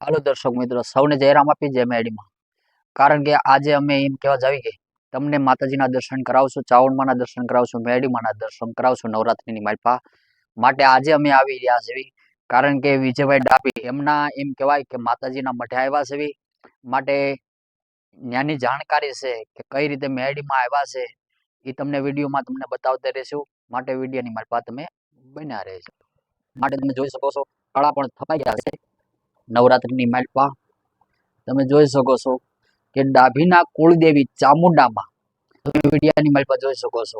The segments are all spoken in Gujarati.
હાલો દર્શક મિત્રો, સૌને જયરામ આપી, જય મેડીમાં. કારણ કે આજે અમે એમ કહેવા જાવી કે તમને માતાજીના દર્શન કરાવશું, ચાવણમાના દર્શન કરાવશું, મેડીમાના દર્શન કરાવશું નવરાત્રિની માલપા માટે આજે અમે આવી રહ્યા છીએ. કારણ કે વિજયભાઈ ડાપી એમના એમ કહેવાય કે માતાજીના મઠે આવ્યા છે. માટે ત્યાંની જાણકારી છે કે કઈ રીતે મેડીમાં આવ્યા છે એ તમને વિડીયોમાં તમને બતાવતા રહેશું. માટે વિડીયોની માલપા તમે બન્યા રહેશો માટે તમે જોઈ શકો છો, કળા પણ થપાઈ ગયા છે. નવરાત્રિની માલપા. તમે જોઈ શકો છો કે ડાભીના કુળદેવી ચામુંડામાં તમે વિડિયાની માલપા જોઈ શકો છો.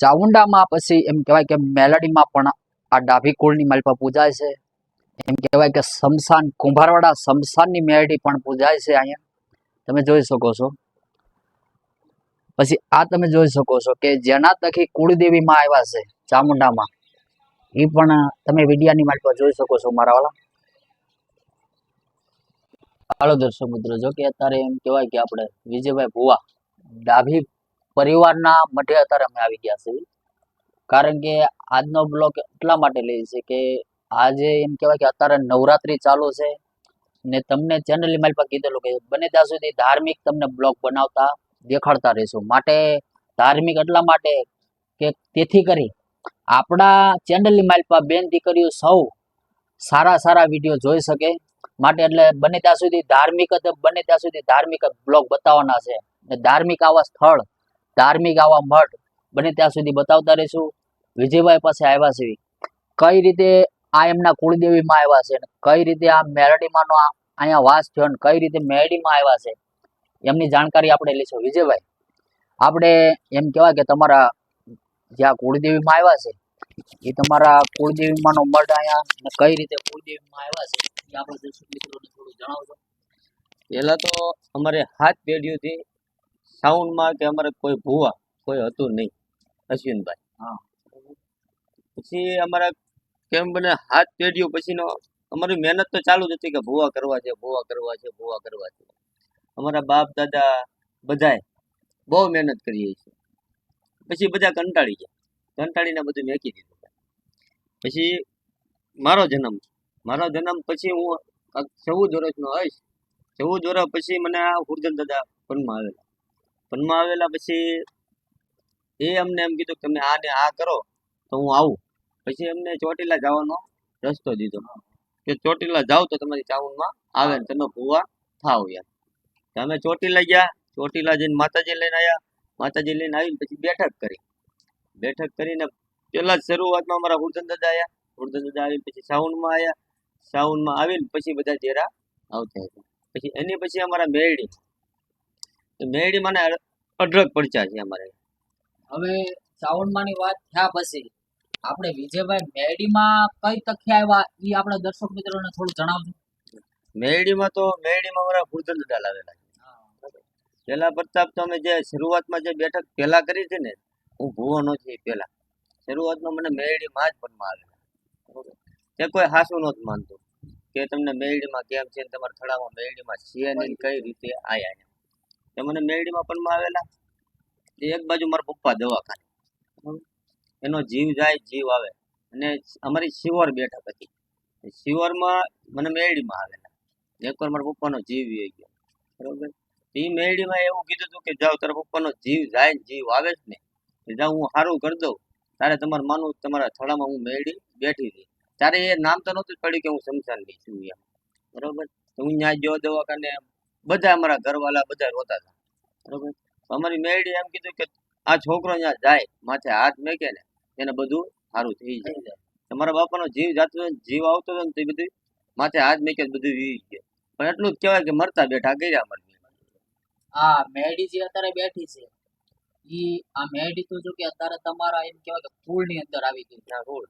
ચામુંડામાં પછી એમ કહેવાય કે મેલડીમાં પણ આ ડાભી કુળની માલપા પૂજાય છે. એમ કહેવાય કે શમશાન કુંભારવાડા શમશાનની મેલડી પણ પૂજાય છે અહીંયા. તમે જોઈ શકો છો. પછી આ તમે જોઈ શકો છો કે જેના તકી કુળદેવીમાં આવ્યા છે ચામુંડામાં, એ પણ તમે વિડિયાની માલપા જોઈ શકો છો મારા વાળા. હાલો દર્શક મિત્રો. જો કે અત્યારે એમ કહેવાય કે આપણે વિજયભાઈ ભુવા ડાભી પરિવારના મઢે અત્યારે અમે આવી ગયા છીએ. કારણ કે આજનો બ્લોગ એટલા માટે લઈએ છે કે આજે એમ કહેવાય કે અત્યારે નવરાત્રી ચાલુ છે ને તમને ચેનલની મારી પાસે કીધેલું કે બને ત્યાં સુધી ધાર્મિક તમને બ્લોગ બનાવતા દેખાડતા રહીશું. માટે ધાર્મિક એટલા માટે કે તેથી કરી આપણા ચેનલની મારી પાસે બેન દીકરીઓ સૌ સારા સારા વીડિયો જોઈ શકે. માટે એટલે બને ત્યાં સુધી ધાર્મિક જ બને ત્યાં સુધી ધાર્મિક બ્લોગ બતાવવાના છે. ધાર્મિક આવા સ્થળ, ધાર્મિક આવા મઠ બને ત્યાં સુધી બતાવતા રહીશું. વિજયભાઈ પાસે આવ્યા છે. કઈ રીતે આ એમના કુળદેવીમાં આવ્યા છે કઈ રીતે આ મેરડીમાંનો અહીંયા વાસ થયો કઈ રીતે મેરડીમાં આવ્યા છે, એમની જાણકારી આપણે લઈશું. વિજયભાઈ, આપણે એમ કહેવાય કે તમારા જ્યાં કુળદેવીમાં આવ્યા છે, એ તમારા કુળદેવીમાંનો મઠ અહીંયા કઈ રીતે કુળદેવીમાં આવ્યા છે? એ આપણે દર્શક મિત્રોને થોડું જણાવજો. પહેલા તો અમારે હાથ પેઢીઓથી સાઉન્ડમાં કે અમારે કોઈ ભૂવા કોઈ હતું નહીં અશ્વિનભાઈ. હા. પછી અમારા કેમ બને હાથ પેઢીઓ પછીનો અમારી મહેનત તો ચાલુ જ હતી કે ભૂવા કરવા છે ભૂવા કરવા છે ભૂવા કરવા છે. અમારા બાપ દાદા બધાય બહુ મહેનત કરીએ છીએ. પછી બધા કંટાળી ગયા. કંટાળીને બધું મેકી દીધું. પછી મારો જન્મ મારો જન્મ પછી હું ચૌદ વર્ષનો હઈશ ચૌદ વર્ષ પછી મને આ હુરજન દાદા પનમાં આવેલા. પનમાં આવેલા પછી એ અમને એમ કીધું કે તમે આને આ કરો તો હું આવું. પછી અમને ચોટીલા જવાનો રસ્તો દીધો. કે ચોટીલા જાઓ તો તમારી ચાઉનમાં આવે ને તમે ભૂવા થાવ યાર. અમે ચોટીલા ગયા. ચોટીલા જઈને માતાજી લઈને આવ્યા માતાજી લઈને આવીને પછી બેઠક કરી. બેઠક કરીને પેલા જ શરૂઆતમાં અમારા હુરજન દાદા આવ્યા હુરજન દાદા આવીને પછી સાઉન્ડમાં આવ્યા સાઉન્ડમાં આવીને પછી બધા જેરા આવતા હતા. પછી એની પછી અમારા મેરડી. તો મેરડી મને અઢળક પડચા છે અમારે. હવે શ્રાવણમાંની વાત થયા પછી આપણે વિજયભાઈ મેડીમાં કઈ તકે આવ્યા એ આપણા દર્શક મિત્રોને થોડું જણાવજો. મેરડીમાં તો મેરડીમાં અમારા હુરજન દાદા લાવેલા છે. પેલા પ્રતાપ તો અમે જે શરૂઆતમાં જે બેઠક પેલા કરી હતી ને હું ભૂવો નથી પેલા શરૂઆતમાં મને મેરડીમાં જ પણ આવેલા. તે કોઈ હાસું નહોતું માનતું કે તમને મેરડીમાં કેમ છે તમારા થડામાં મેરડીમાં છે ને કઈ રીતે આયા તે મને મેરડીમાં પણ આવેલા. એક બાજુ મારા પપ્પા દવાખાને. એનો જીવ જાય જીવ આવે. અને અમારી શિવર બેઠક હતી. શિવરમાં મને મેરડીમાં આવેલા. એકવાર મારા પપ્પાનો જીવ વી ગયો. બરોબર? એ મેરડીમાં એવું કીધું હતું કે જાઓ, તારા પપ્પાનો જીવ જાય જીવ આવે જ ને. જાઉં હું સારું કરી દઉં. તારે તમારે માનવું તમારા થડામાં હું મેરડી બેઠી હતી ત્યારે એ નામ તો નહોતું પડ્યું કે હું શમશાનની છું એમ. બરોબર? તો હું ત્યાં જો દવાખાને બધા અમારા ઘરવાળા બધા રોતા હતા. બરોબર? અમારી મેરડી એમ કીધું કે આ છોકરો ત્યાં જાય માથે હાથ મેકે ને એને બધું સારું થઈ જાય. તમારા બાપાનો જીવ જાતો જીવ આવતો હતો ને તે બધું માથે હાથ મેકે બધું વી ગયું પણ એટલું જ કહેવાય કે મરતા બેઠા ગયા મરી આ મેડી જે અત્યારે બેઠી છે ઈ આ મેડી તો જો કે અત્યારે તમારા એમ કહેવાય કે ફૂલની અંદર આવી ગઈ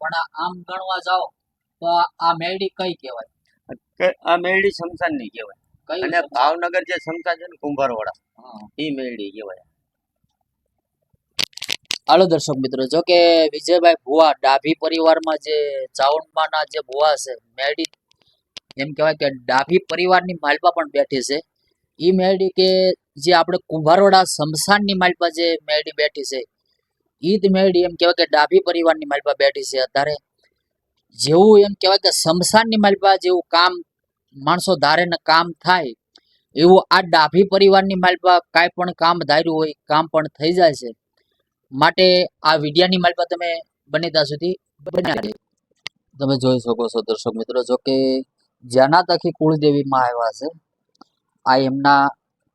પણ આમ ગણવા જાઓ તો આ- મેડી કઈ કહેવાય? આ મેડી શમશાનની કહેવાય અને ભાવનગર જે શમશાન છે ને કુંભારવાડા ઈ એ મેરડી કહેવાય. હાલો દર્શક મિત્રો જો કે વિજયભાઈ ભુવા ડાભી પરિવારમાં જે ચાવણમાના જે ભુવા છે મેડી એમ કહેવાય કે ડાભી પરિવારની માલપા પણ બેઠી છે. ઈ મેળી કે જે આપણે કુંભારવાડા સ્મશાનની માલપા જે મેળી બેઠી છે એ જ મેળી એમ કહેવાય કે ડાભી પરિવારની માલપા બેઠી છે અત્યારે. જેવું એમ કહેવાય કે સ્મશાનની માલપા જેવું કામ માણસો ધારે ને કામ થાય, એવું આ ડાભી પરિવારની માલપા કાંઈ પણ કામ ધાર્યું હોય, કામ પણ થઈ જાય છે. માટે આ વિડિયાની માલપા તમે બને ત્યાં સુધી બન્યા તમે જોઈ શકો છો દર્શક મિત્રો, જો કે જેના તકી કુળદેવીમાં આવ્યા છે. આ એમના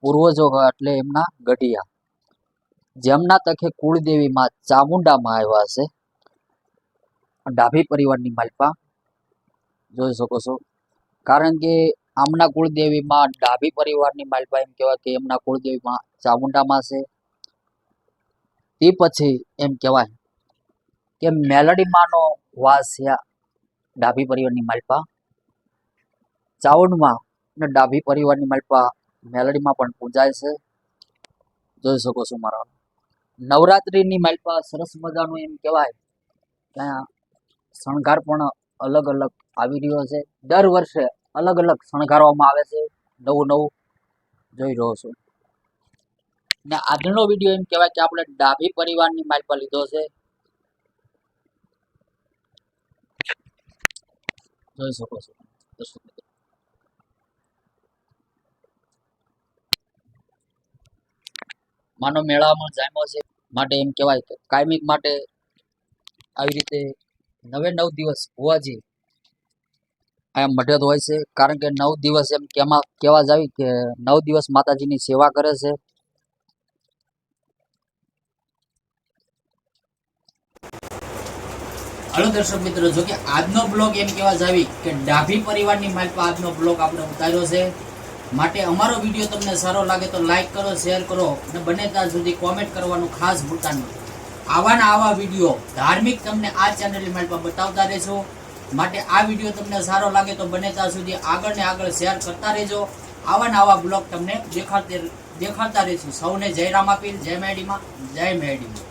પૂર્વજો એટલે એમના ગઢિયા. જેમના તકે કુળદેવીમાં ચામુંડામાં આવ્યા છે ડાભી પરિવારની માલપા. જોઈ શકો છો. કારણ કે આમના કુળદેવીમાં ડાભી પરિવારની માલપા એમ કહેવાય કે એમના કુળદેવીમાં ચામુંડામાં છે તે પછી એમ કહેવાય કે મેલડીમાંનો વાસ ડાભી પરિવારની માલપા. ચાવંડમાં ને ડાભી પરિવારની માલપા મેલડીમાં પણ પૂજાય છે. જોઈ શકો છો મારા. નવરાત્રિની માલપા સરસ મજાનું એમ કહેવાય. ત્યાં શણગાર પણ અલગ અલગ આવી રહ્યો છે. દર વર્ષે અલગ અલગ શણગારવામાં આવે છે. નવું નવું જોઈ રહ્યો છું. ને આજનો વીડિયો એમ કહેવાય કે આપણે ડાભી પરિવારની માલપા લીધો છે. જોઈ શકો છો. દર્શક માનો મેળામાં જામ્યો છે માટે એમ કહેવાય કે કાયમિક માટે આવી રીતે નવે નવ દિવસ હોવાજી આ મઢત હોય છે. કારણ કે નવ દિવસ એમ કેમાં કહેવા જાવી કે નવ દિવસ માતાજીની સેવા કરે છે. હલો દર્શક મિત્રો, જો કે આજનો બ્લોગ એમ કહેવા જાવી કે ડાભી પરિવારની માલ પર આજનો બ્લોગ આપણે ઉતાર્યો છે. માટે અમારો વીડિયો તમને સારો લાગે તો લાઈક કરો શેર કરો અને બને ત્યાં સુધી કોમેન્ટ કરવાનું ખાસ ભૂલતા નહીં. આવા ને આવા વીડિયો ધાર્મિક તમને આ ચેનલની માલ પર બતાવતા રહેશો માટે આ વીડિયો તમને સારો લાગે તો બને ત્યાં સુધી આગળ ને આગળ શેર કરતા રહેજો. આવા ને આવા બ્લોગ તમને દેખાડતા દેખાડતા રહીશું. સૌને જય રામ આપીલ જય મેડીમાં જય મેડીમાં